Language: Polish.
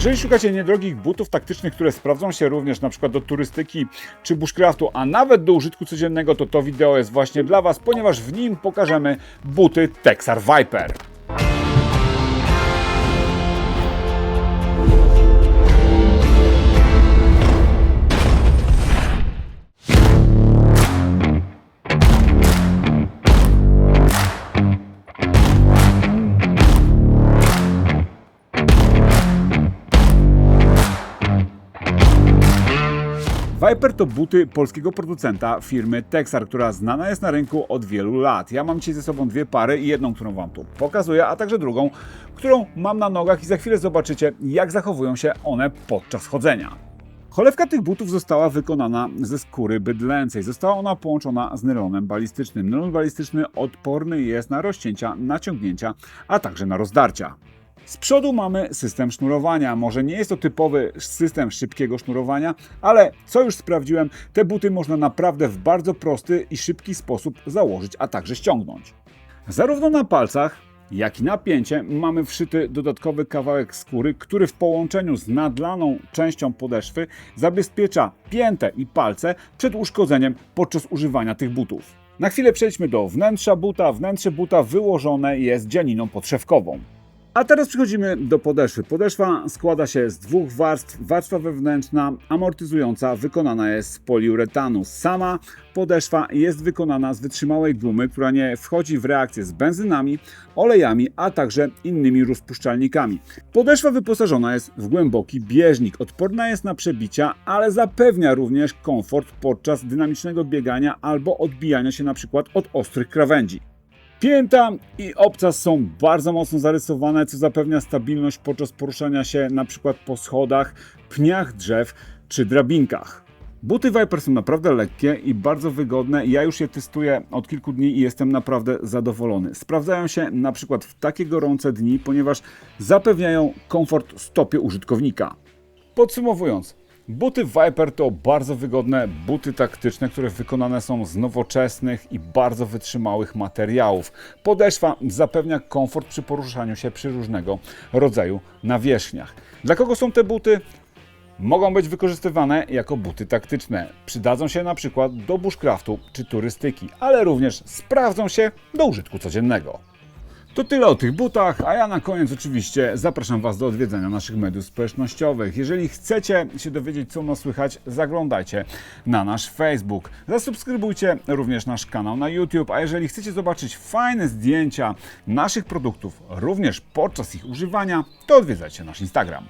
Jeżeli szukacie niedrogich butów taktycznych, które sprawdzą się również na przykład do turystyki czy bushcraftu, a nawet do użytku codziennego, to to wideo jest właśnie dla Was, ponieważ w nim pokażemy buty Texar Viper. Viper to buty polskiego producenta firmy Texar, która znana jest na rynku od wielu lat. Ja mam dzisiaj ze sobą dwie pary i jedną, którą Wam tu pokazuję, a także drugą, którą mam na nogach i za chwilę zobaczycie, jak zachowują się one podczas chodzenia. Cholewka tych butów została wykonana ze skóry bydlęcej. Została ona połączona z nylonem balistycznym. Nylon balistyczny odporny jest na rozcięcia, naciągnięcia, a także na rozdarcia. Z przodu mamy system sznurowania. Może nie jest to typowy system szybkiego sznurowania, ale co już sprawdziłem, te buty można naprawdę w bardzo prosty i szybki sposób założyć, a także ściągnąć. Zarówno na palcach, jak i na pięcie mamy wszyty dodatkowy kawałek skóry, który w połączeniu z nadlaną częścią podeszwy zabezpiecza piętę i palce przed uszkodzeniem podczas używania tych butów. Na chwilę przejdźmy do wnętrza buta. Wnętrze buta wyłożone jest dzianiną podszewkową. A teraz przechodzimy do podeszwy. Podeszwa składa się z dwóch warstw. Warstwa wewnętrzna amortyzująca wykonana jest z poliuretanu. Sama podeszwa jest wykonana z wytrzymałej gumy, która nie wchodzi w reakcję z benzynami, olejami, a także innymi rozpuszczalnikami. Podeszwa wyposażona jest w głęboki bieżnik. Odporna jest na przebicia, ale zapewnia również komfort podczas dynamicznego biegania albo odbijania się na przykład od ostrych krawędzi. Pięta i obcas są bardzo mocno zarysowane, co zapewnia stabilność podczas poruszania się przykład po schodach, pniach drzew czy drabinkach. Buty Viper są naprawdę lekkie i bardzo wygodne. Ja już je testuję od kilku dni i jestem naprawdę zadowolony. Sprawdzają się na przykład w takie gorące dni, ponieważ zapewniają komfort stopie użytkownika. Podsumowując, buty Viper to bardzo wygodne buty taktyczne, które wykonane są z nowoczesnych i bardzo wytrzymałych materiałów. Podeszwa zapewnia komfort przy poruszaniu się przy różnego rodzaju nawierzchniach. Dla kogo są te buty? Mogą być wykorzystywane jako buty taktyczne. Przydadzą się na przykład do bushcraftu czy turystyki, ale również sprawdzą się do użytku codziennego. To tyle o tych butach, a ja na koniec oczywiście zapraszam Was do odwiedzenia naszych mediów społecznościowych. Jeżeli chcecie się dowiedzieć, co nas słychać, zaglądajcie na nasz Facebook. Zasubskrybujcie również nasz kanał na YouTube, a jeżeli chcecie zobaczyć fajne zdjęcia naszych produktów, również podczas ich używania, to odwiedzajcie nasz Instagram.